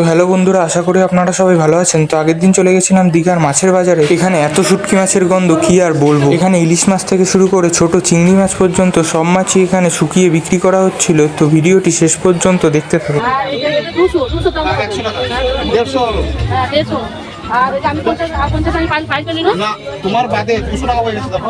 তো হ্যালো বন্ধুরা আশা করি আপনারা সবাই ভালো আছেন। তো আগের দিন চলে গেছিলাম দীঘার মাছের বাজারে। এখানে এত শুটকি মাছের গন্ধ কি আর বলব? এখানে ইলিশ মাছ থেকে শুরু করে ছোট চিংড়ি মাছ পর্যন্ত সব মাছই এখানে শুকিয়ে বিক্রি করা হচ্ছিল। তো ভিডিওটি শেষ পর্যন্ত দেখতে থাকুন। আর দেড়শো হ্যাঁ দেড়শো। আর আমি পঞ্চাশ পাঁচ পাঁচ না তোমার বাদে দুশো টাকা হয়ে গেছে দেখো।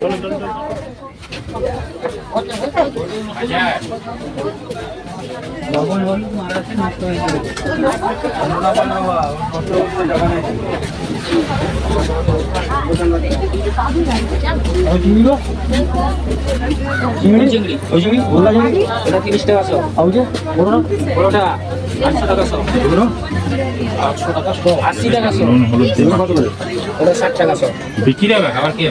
টাকা দুশো টাকা নষ্ট হয়ে একশো বিক্রি হবে আবার কি?